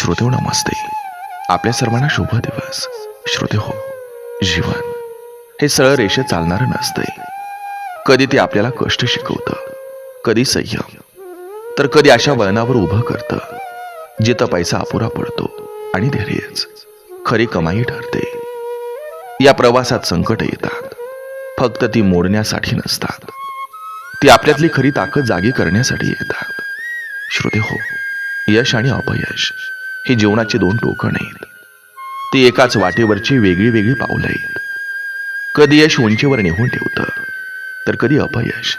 श्रोते हो नमस्ते. आपल्या सर्वांना शुभ दिवस. श्रोते हो जीवन. हे सरळ रेषेत चालणारं नसतंय कधी ते आपल्याला कष्ट शिकवतं कधी संयम. तर कधी अशा वळणावर उभं करतं जिथं पैसा अपुरा पडतो आणि धैर्यच. खरी कमाई ठरते. या प्रवासात संकट येतात. फक्त ती मोडण्यासाठी नसतात. ती आपल्यातली खरी ताकद जागी करण्यासाठी येतात. श्रोते हो यश आणि अपयश. हे जीवनाची दोन टोकं नाहीत ती एकाच वाटेवरची वेगळी वेगळी पावलं आहेत. कधी यश उंचीवर नेहून ठेवतं तर कधी अपयश.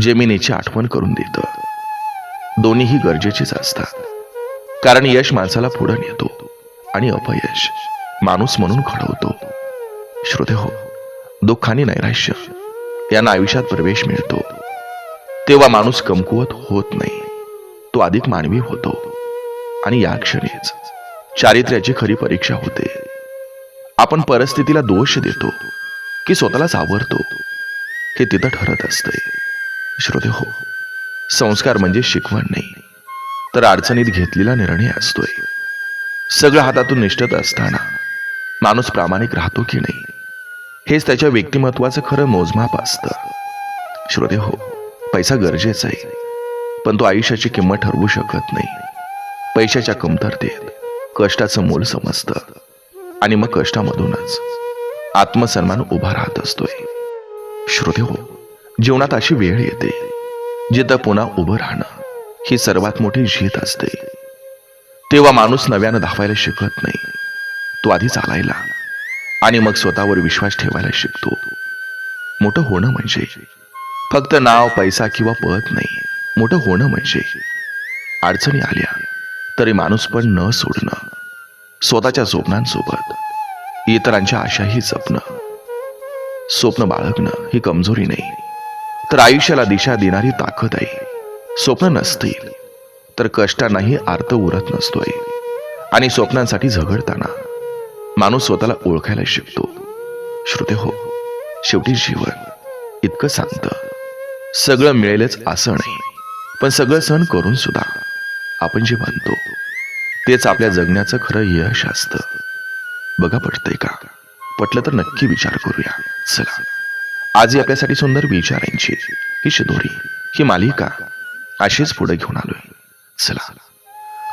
जमिनीची आठवण करून देतं. दोन्हीही गरजेचीच असतात. कारण यश माणसाला पुढं नेतो आणि अपयश माणूस म्हणून घडवतो. श्रोते हो दुःखाने नैराश्य यांना आयुष्यात प्रवेश मिळतो. तेव्हा माणूस कमकुवत होत नाही. तो अधिक मानवी होतो. आणि या क्षणीच चारित्र्याची खरी परीक्षा होते. आपण परिस्थितीला दोष देतो की स्वतःलाच आवरतो हे तिथं ठरत असते श्रोते हो संस्कार म्हणजे शिकवण नाही तर अडचणीत घेतलेला निर्णय असतोय. सगळं हातातून निष्ठत असताना माणूस प्रामाणिक राहतो की नाही हेच त्याच्या व्यक्तिमत्वाचं खरं मोजमाप असतं. श्रोते हो पैसा गरजेचा आहे पण तो आयुष्याची किंमत ठरवू शकत नाही. पैशाच्या कमतरतेत कष्टाचं मोल समजतं आणि मग कष्टामधूनच आत्मसन्मान उभा राहत असतोय. श्रोते हो जीवनात अशी वेळ येते जिथं पुन्हा उभं राहणं ही सर्वात मोठी जीत असते. तेव्हा माणूस नव्यानं धावायला शिकत नाही. तो आधी चालायला आणि मग स्वतःवर विश्वास ठेवायला शिकतो. मोठं होणं म्हणजे फक्त नाव पैसा किंवा पद नाही. मोठं होणं म्हणजे अडचणी आल्या तरी माणूस पण न सोडणं स्वतःच्या स्वप्नांसोबत इतरांच्या आशाही जपणं स्वप्न बाळगणं ही कमजोरी नाही. तर आयुष्याला दिशा देणारी ताकद आहे. स्वप्न नसतील तर कष्टांनाही अर्थ उरत नसतोय. आणि स्वप्नांसाठी झगडताना माणूस स्वतःला ओळखायला शिकतो. श्रोते हो शेवटी जीवन इतकं सांगतं सगळं मिळेलच असं नाही. पण सगळं सण करून सुद्धा आपण जे म्हणतो तेच आपल्या जगण्याचं खरं यश असतं. बघा पटतंय का? पटलं तर नक्की विचार करूया. चला. आजही आपल्यासाठी सुंदर विचारांची ही शिदोरी ही मालिका अशीच पुढे घेऊन आलोय. चला.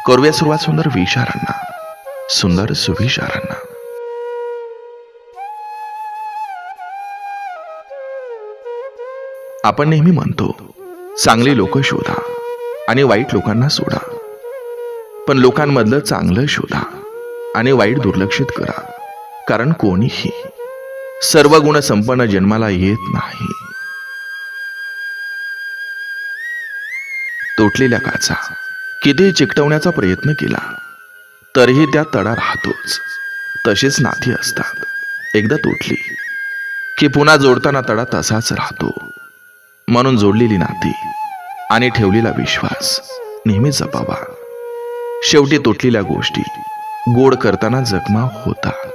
करूया सुरुवात सुंदर विचारांना सुंदर सुविचारांना. आपण नेहमी म्हणतो चांगली लोक शोधा आणि वाईट लोकांना सोडा. पण लोकांमधलं चांगलं शोधा आणि वाईट दुर्लक्षित करा. कारण कोणीही सर्व गुण संपन्न जन्माला येत नाही. तुटलेल्या काचा किती चिकटवण्याचा प्रयत्न केला तरीही त्या तडा राहतोच. तशीच नाती असतात. एकदा तुटली की पुन्हा जोडताना तडा तसाच राहतो. म्हणून जोडलेली नाती आणि ठेवलेला विश्वास नेहमी जपावा. शेवटी तुटलेल्या गोष्टी गोड करताना जखमा होतात.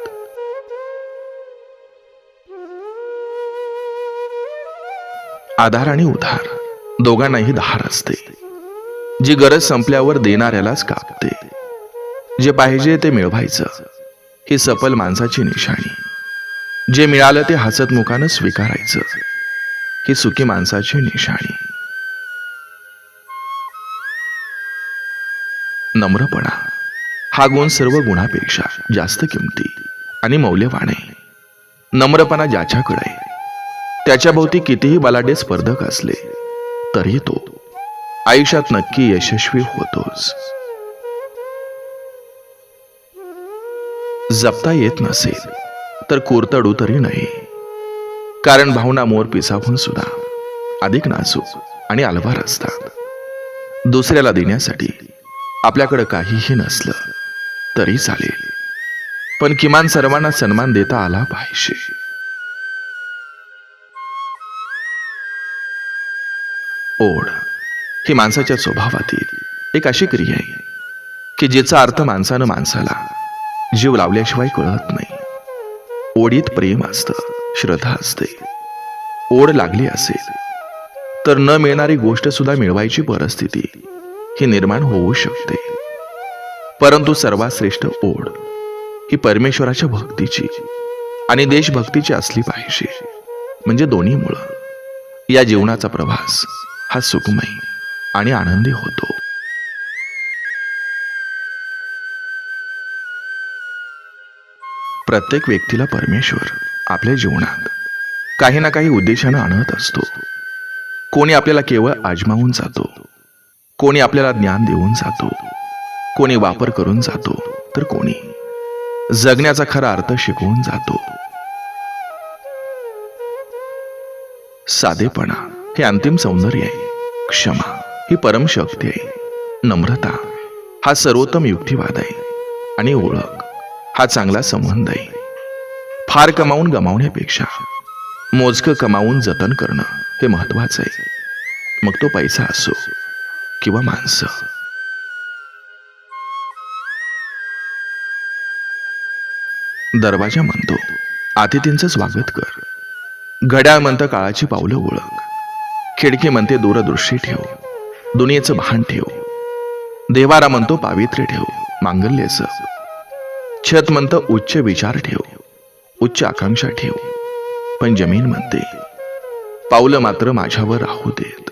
आधार आणि उधार दोघांनाही धार असते. जी गरज संपल्यावर देणाऱ्यालाच कापते. जे पाहिजे ते मिळवायचं ही सफल माणसाची निशाणी. जे मिळालं ते हसत मुखानं स्वीकारायचं ही सुखी माणसाची निशाणी. नम्रपणा. हा गुण सर्व गुणापेक्षा जास्त किमती आणि मौल्यवान. आहे नम्रपणा ज्याच्याकडे त्याच्याभोवती त्याच्या भोवती कितीही बलाढ्य स्पर्धक असले तरी तो आयुष्यात नक्की यशस्वी होतोच. जपता येत नसेल तर कुरतडू तरी नाही कारण भावना मोर पिसावून सुद्धा अधिक नाजूक आणि अलवार असतात. दुसऱ्याला देण्यासाठी आपल्याकडं काहीही नसलं तरी चालेल. पण किमान सर्वांना सन्मान देता आला पाहिजे. ओढ ही माणसाच्या स्वभावातील एक अशी क्रिया आहे की जिचा अर्थ माणसानं माणसाला जीव लावल्याशिवाय कळत नाही. ओढीत प्रेम असतं श्रद्धा असते. ओढ लागली असेल तर न मिळणारी गोष्ट सुद्धा मिळवायची परिस्थिती ही निर्माण होऊ शकते. परंतु सर्वात श्रेष्ठ ओढ ही परमेश्वराच्या भक्तीची आणि देशभक्तीची असली पाहिजे. म्हणजे दोन्ही मुळं. या जीवनाचा प्रवास हा सुखमय आणि आनंदी होतो. प्रत्येक व्यक्तीला परमेश्वर आपल्या जीवनात काही ना काही उद्देशानं आणत असतो. कोणी आपल्याला केवळ आजमावून जातो. कोणी आपल्याला ज्ञान देऊन जातो कोणी वापर करून जातो तर कोणी जगण्याचा खरा अर्थ शिकवून जातो. साधेपणा हे अंतिम सौंदर्य आहे. क्षमा ही परम शक्ती आहे. नम्रता हा सर्वोत्तम युक्तिवाद आहे. आणि ओळख हा चांगला संबंध आहे. फार कमावून गमावण्यापेक्षा मोजकं कमावून जतन करणं हे महत्वाचं आहे. मग तो पैसा असो किंवा माणसं. दरवाजा म्हणतो अतिथींचं स्वागत कर. घड्याळ म्हणतं काळाची पावलं ओळख. खिडकी म्हणते दूरदृष्टी ठेव. दुनियेचं भान ठेव. देवारा म्हणतो पावित्र्य ठेव. मांगल्याचं. छत म्हणतं उच्च विचार ठेव. उच्च आकांक्षा ठेव. पण जमीन म्हणते पावलं मात्र माझ्यावर राहू देत.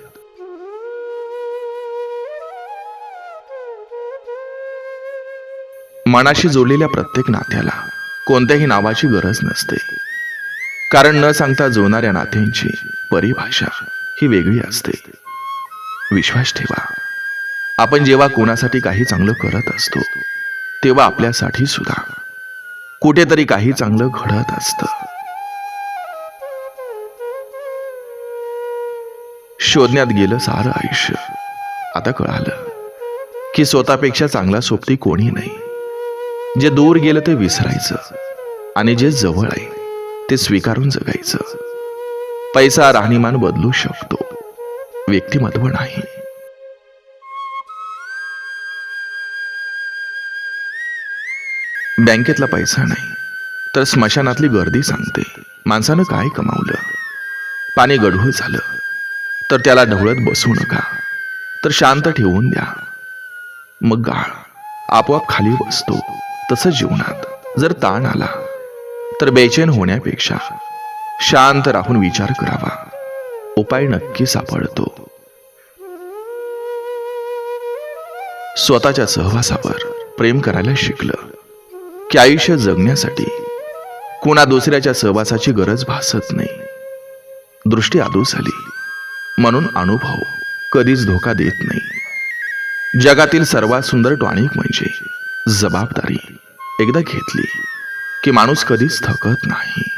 मनाशी जोडलेल्या प्रत्येक नात्याला कोणत्याही नावाची गरज नसते. कारण न सांगता जुळणाऱ्या नात्यांची परिभाषा ही वेगळी असते. विश्वास ठेवा. आपण जेव्हा कोणासाठी काही चांगलं करत असतो तेव्हा आपल्यासाठी सुद्धा कुठेतरी काही चांगलं घडत असतं. शोधण्यात गेलं सारं आयुष्य. आता कळालं की स्वतःपेक्षा चांगला सोबती कोणी नाही. जे दूर गेलं ते विसरायचं. आणि जे जवळ आहे ते स्वीकारून जगायचं. पैसा राहणीमान बदलू शकतो. व्यक्तिमत्व नाही. बँकेतला पैसा नाही तर स्मशानातली गर्दी सांगते. माणसानं काय कमावलं? पाणी गढूळ झालं तर त्याला ढवळत बसू नका. तर शांत ठेवून द्या. मग गाळ आपोआप खाली बसतो. तसं जीवनात जर ताण आला तर बेचैन होण्यापेक्षा शांत राहून विचार करावा. उपाय नक्की सापडतो. स्वतःच्या सहवासावर प्रेम करायला शिकलं की आयुष्य जगण्यासाठी कोणा दुसऱ्याच्या सहवासाची गरज भासत नाही. दृष्टी आदू झाली म्हणून अनुभव कधीच धोका देत नाही. जगातील सर्वात सुंदर टॉनिक म्हणजे जबाबदारी. एकदा घेतली की माणूस कधीच थकत नाही.